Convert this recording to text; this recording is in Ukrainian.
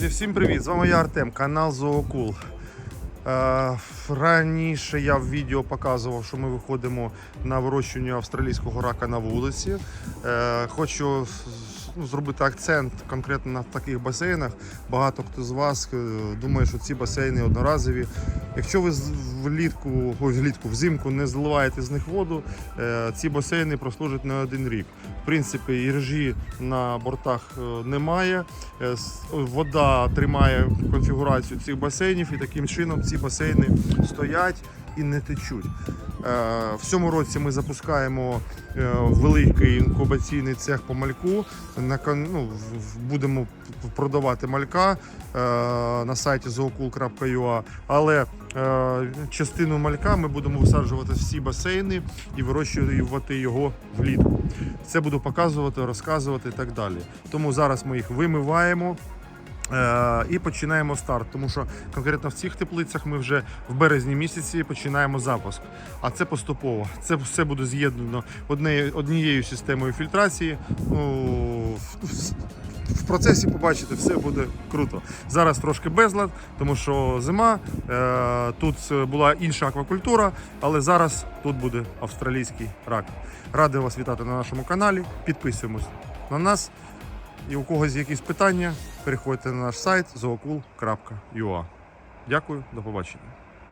Друзі, всім привіт! З вами я Артем, канал Зоокул. Е, раніше я в відео показував, що ми виходимо на вирощування австралійського рака на вулиці. Е, хочу зробити акцент конкретно на таких басейнах. Багато хто з вас е, думає, що ці басейни одноразові. Якщо ви влітку, ой, влітку, взимку не зливаєте з них воду, е, ці басейни прослужать не один рік. В принципі, іржі на бортах е, немає. Вода тримає конфігурацію цих басейнів, і таким чином ці басейни стоять і не течуть. Е, В цьому році ми запускаємо е, великий інкубаційний цех по мальку. Ну, будемо продавати малька е, на сайті zookul.ua, але частину малька ми будемо висаджувати всі басейни і вирощувати його влітку. Це буду показувати, розказувати і так далі. Тому зараз ми їх вимиваємо. Е, і починаємо старт, тому що конкретно в цих теплицях ми вже в березні місяці починаємо запуск. А це поступово. Це все буде з'єднано однією системою фільтрації. Ну, в процесі побачите, все буде круто. Зараз трошки безлад, тому що зима. Е, тут була інша аквакультура, але зараз тут буде австралійський рак. Радий вас вітати на нашому каналі. Підписуємось на нас. І у когось якісь питання, переходьте на наш сайт zookul.ua. Дякую, до побачення.